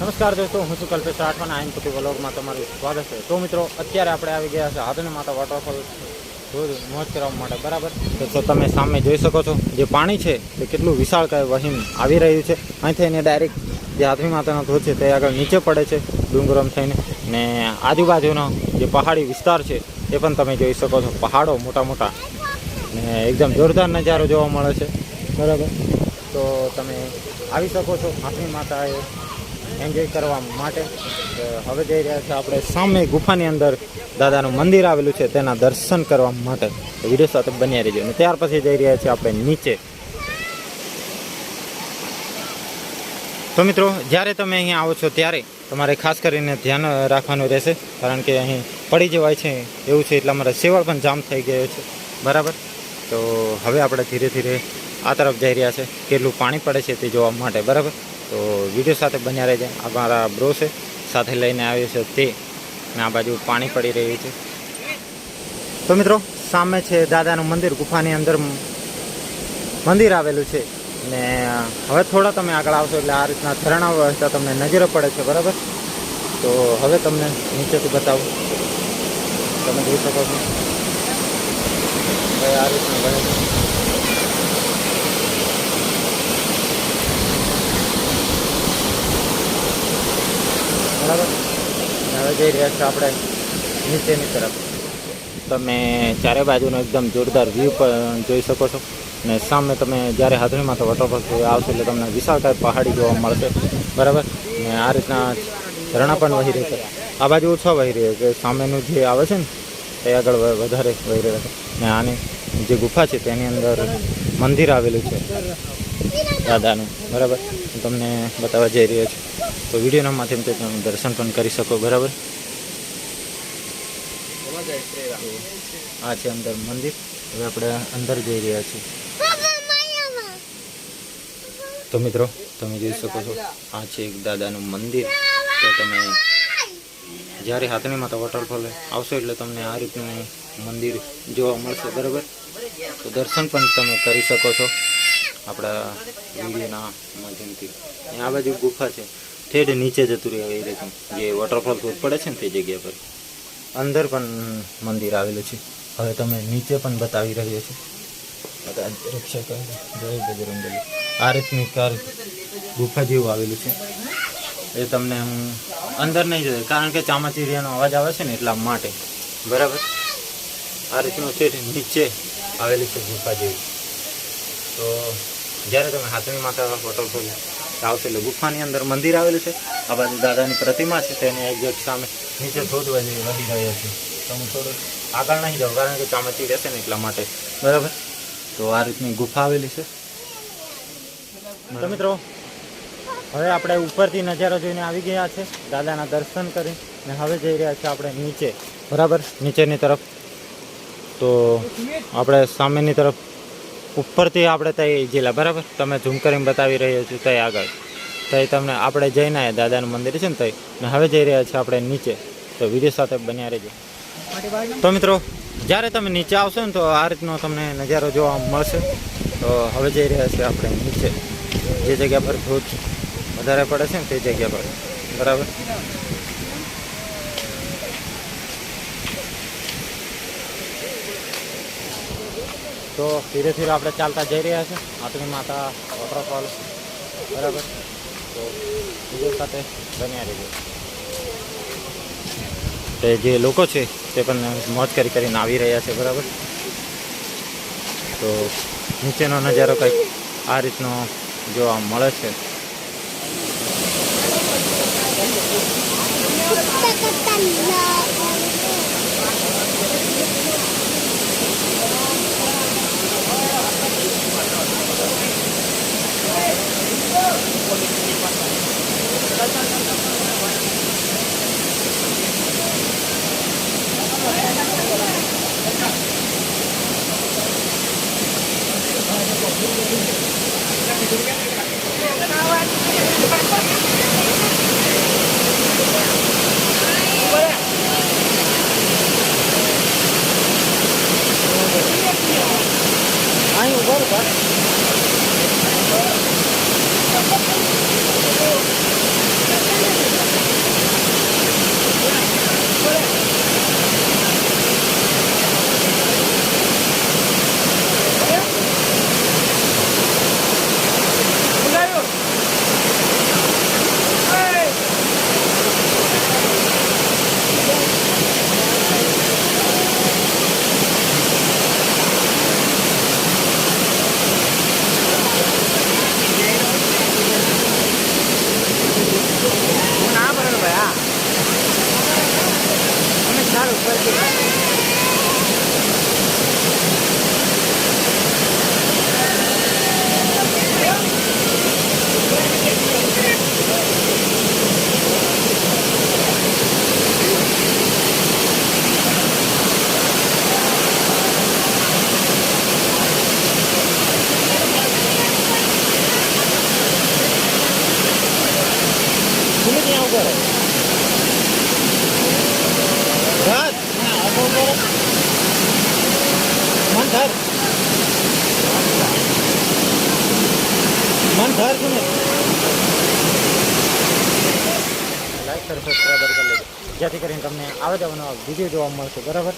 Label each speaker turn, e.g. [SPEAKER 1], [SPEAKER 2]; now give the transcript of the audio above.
[SPEAKER 1] નમસ્કાર દોસ્તો, હું છું કલ્પેશ રાઠવાના. આઈન કુટી વ્લોગમાં તમારું સ્વાગત છે. તો મિત્રો, અત્યારે આપણે આવી ગયા છે હાથની માતા વોટરફોલ મોજ કરવા માટે, બરાબર? તો તમે સામે જોઈ શકો છો, જે પાણી છે તે કેટલું વિશાળ કાય વહીમ આવી રહ્યું છે. અહીંથી એને ડાયરેક્ટ જે હાથમી માતાનો ધોધ છે, તે આગળ નીચે પડે છે, ડુંગરમ થઈને. ને આજુબાજુનો જે પહાડી વિસ્તાર છે, એ પણ તમે જોઈ શકો છો. પહાડો મોટા મોટા ને એકદમ જોરદાર નજારો જોવા મળે છે. બરાબર? તો તમે આવી શકો છો. હાથમી માતાએ એન્જોય કરવા માટે. હવે જઈ રહ્યા છે આપણે સામે ગુફાની અંદર. દાદાનું મંદિર આવેલું છે, તેના દર્શન કરવા માટે. વીડિયો સાથે બન્યા રહીજો. અને ત્યાર પછી જઈ રહ્યા છીએ આપણે નીચે. તો મિત્રો, જ્યારે તમે અહીં આવો છો ત્યારે તમારે ખાસ કરીને ધ્યાન રાખવાનું રહેશે, કારણ કે અહીં પડી જવાય છે, એવું છે, એટલે અમારે સેવળ પણ જામ થઈ ગયો છે. બરાબર? તો હવે આપણે ધીરે ધીરે આ તરફ જઈ રહ્યા છે. કેટલું પાણી પડે છે તે જોવા માટે. બરાબર? તો વીડિયો સાથે બન્યા રહે છે અમારા બ્રો છે, સાથે લઈને આવ્યો છે તે. ને આ બાજુ પાણી પડી રહ્યું છે. તો મિત્રો, સામે છે દાદાનું મંદિર, ગુફાની અંદર મંદિર આવેલું છે. ને, હવે થોડા તમે આગળ આવશો એટલે આ રીતના ધરણા વ્યવસ્થા તમને નજરે પડે છે, બરાબર? તો હવે તમને નીચેથી બતાવું. તમે જોઈ શકો છો. આ રીતના બને છે બરાબર હવે જઈ રહ્યા છીએ આપણે નીચેની તરફ. તમે ચારે બાજુનો એકદમ જોરદાર વ્યૂ પણ જોઈ શકો છો. ને સામે તમે જ્યારે હાથણીમાં તો વોટરફોલ આવશે એટલે તમને વિશાળકાય પહાડી જોવા મળશે. બરાબર? ને આ રીતના ઝરણા પણ વહી રહી છે. આ બાજુ ઓછા વહી રહ્યા છે. સામેનું જે આવે છે ને, એ આગળ વધારે વહી રહ્યા છે. ને આની જે ગુફા છે તેની અંદર મંદિર આવેલું છે. દાદાનું. બરાબર? તમને બતાવવા જઈ રહ્યો છું. તો વિડીયોના માધ્યમથી તમે દર્શન પણ કરી શકો, બરાબર? આ છે અંદર મંદિર. હવે આપણે અંદર જઈ રહ્યા છીએ. તો મિત્રો, તમે જોઈ શકો છો, આ છે એક દાદાનું મંદિર. તો તમે જ્યારે હાથની માતા વોટરફોલ આવશો એટલે તમને આ રીતનું મંદિર જોવા મળશે, બરાબર? તો દર્શન પણ તમે કરી શકો છો. આપણા વિડીયોના માધ્યમથી. આ બાજુ ગુફા છે. ઠેઠ નીચે જતું રહે એ રીતનું જે વોટરફોલ ધોધ પડે છે ને તે જગ્યા પર. અંદર પણ મંદિર આવેલું છે. હવે તમે નીચે પણ બતાવી રહ્યો છે. રક્ષક જય આ રીતની કાર ગુફા જેવું આવેલું છે. એ તમને હું અંદર નહીં જોઈએ કારણ કે ચામાચીરિયાનો અવાજ આવે છે ને એટલા માટે. બરાબર? આ રીતનું છે નીચે આવેલી છે ગુફા જેવી. તો જ્યારે તમે હાથની માતા વોટરફોલ આવશે એટલે ગુફાની અંદર મંદિર આવેલું છે. આ બાજુ દાદાની પ્રતિમા છે, તેની એક્ઝેક્ટ સામે નીચે ધોધ વધી વધી રહ્યો છે. તમે થોડું આગળ નહીં જાઉં, કારણ કે ચામચી રહેશે ને એટલા માટે. બરાબર? તો આ રીતની ગુફા આવેલી છે. તો મિત્રો, હવે આપણે ઉપરથી નજારો જોઈને આવી ગયા છે. દાદાના દર્શન કરી ને હવે જઈ રહ્યા છીએ આપણે નીચે. બરાબર? નીચેની તરફ. તો આપણે સામેની તરફ ઉપરથી આપણે ત્યાં જિલ્લા બરાબર? તમે ઝૂમ કરીને બતાવી રહ્યો છું ત્યાં આગળ. ત્યાં તમને આપણે જઈને આવ્યા દાદાનું મંદિર છે ને ત્યાં ને હવે જઈ રહ્યા છીએ આપણે નીચે. તો વીડિયો સાથે બન્યા રહેજો. તો મિત્રો જ્યારે તમે નીચે આવશો ને તો આ રીતનો તમને નજારો જોવા મળશે. તો હવે જઈ રહ્યા છીએ આપણે નીચે. જે જગ્યા પર ધોધ વધારે પડે છે ને તે જગ્યા પર. બરાબર? તો ધીરે ધીરે આપણે ચાલતા જઈ રહ્યા છે. માતૃ માતા વોટરફોલ બરાબર? તો વીડિયો સાથે બન્યા રહીએ. તો જે લોકો છે, તે પણ મોજ કરી કરીને આવી રહ્યા છે, બરાબર? તો નીચેનો નજારો કંઈક આ રીતનો જોવા મળે છે. Good. થર સુને લાઈક કરો સબસ્ક્રાઈબર કરી લેજો જેથી કરીને તમને આવે જવાનો વીડિયો જોવા મળશે. બરાબર?